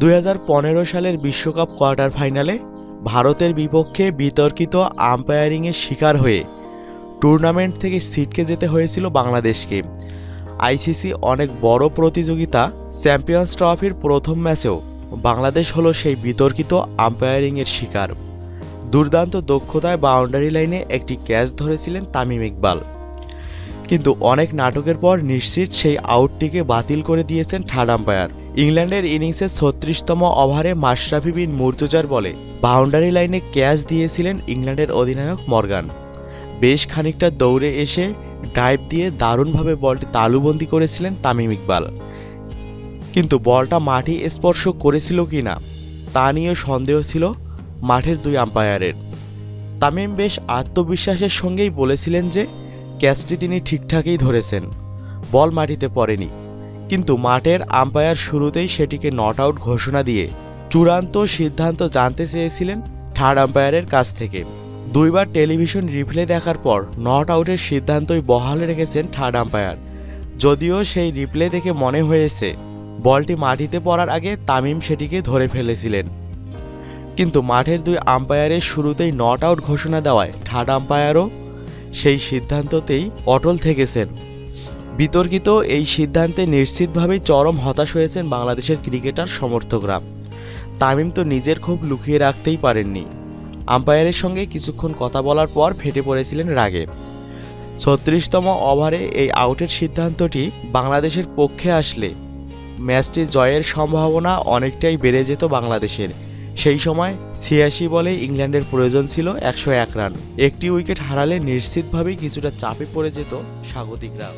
দুই হাজার পনেরো সালের বিশ্বকাপ কোয়ার্টার ফাইনালে ভারতের বিপক্ষে বিতর্কিত আম্পায়ারিংয়ের শিকার হয়ে টুর্নামেন্ট থেকে সিটকে যেতে হয়েছিল বাংলাদেশকে। আইসিসি অনেক বড় প্রতিযোগিতা চ্যাম্পিয়ন্স ট্রফির প্রথম ম্যাচেও বাংলাদেশ হলো সেই বিতর্কিত আম্পায়ারিংয়ের শিকার। দুর্দান্ত দক্ষতায় বাউন্ডারি লাইনে একটি ক্যাচ ধরেছিলেন তামিম ইকবাল। কিন্তু অনেক নাটকের পর নিশ্চিত সেই আউটটিকে বাতিল করে দিয়েছেন থার্ড আম্পায়ার। ইংল্যান্ডের ইনিংসের ছত্রিশতম ওভারে মাশরাফি বিন মুর্তুজার বলে বাউন্ডারি লাইনে ক্যাচ দিয়েছিলেন ইংল্যান্ডের অধিনায়ক মর্গান। বেশ খানিকটা দৌড়ে এসে ড্রাইভ দিয়ে দারুণভাবে বলটি তালুবন্দি করেছিলেন তামিম ইকবাল। কিন্তু বলটা মাটি স্পর্শ করেছিল কি না, তা নিয়েও সন্দেহ ছিল মাঠের দুই আম্পায়ারের তামিম বেশ আত্মবিশ্বাসের সঙ্গেই বলেছিলেন যে, ক্যাচটি তিনি ঠিকঠাকই ধরেছেন। বল মাটিতে পড়েনি। কিন্তু মাঠের আম্পায়ার শুরুতেই সেটিকে নট আউট ঘোষণা দিয়ে চূড়ান্ত সিদ্ধান্ত জানতে চেয়েছিলেন থার্ড আম্পায়ারের কাছ থেকে। দুইবার টেলিভিশন রিপ্লে দেখার পর নট আউটের সিদ্ধান্তই বহাল রেখেছেন থার্ড আম্পায়ার। যদিও সেই রিপ্লে দেখে মনে হয়েছে, বলটি মাটিতে পড়ার আগে তামিম সেটিকে ধরে ফেলেছিলেন। কিন্তু মাঠের দুই আম্পায়ারের শুরুতেই নট আউট ঘোষণা দেওয়ায় থার্ড আম্পায়ারও সেই সিদ্ধান্ততেই অটল থেকেছেন। বিতর্কিত এই সিদ্ধান্তে নিশ্চিতভাবেই চরম হতাশ হয়েছেন বাংলাদেশের ক্রিকেটার সমর্থকরা। তামিম তো নিজের ক্ষোভ লুকিয়ে রাখতেই পারেননি। আম্পায়ারের সঙ্গে কিছুক্ষণ কথা বলার পর ফেটে পড়েছিলেন রাগে। ছত্রিশতম ওভারে এই আউটের সিদ্ধান্তটি বাংলাদেশের পক্ষে আসলে ম্যাচটি জয়ের সম্ভাবনা অনেকটাই বেড়ে যেত বাংলাদেশের। সেই সময় ছিয়াশি বলে ইংল্যান্ডের প্রয়োজন ছিল একশো এক রান। একটি উইকেট হারালে নিশ্চিতভাবেই কিছুটা চাপে পড়ে যেত স্বাগতিকরা।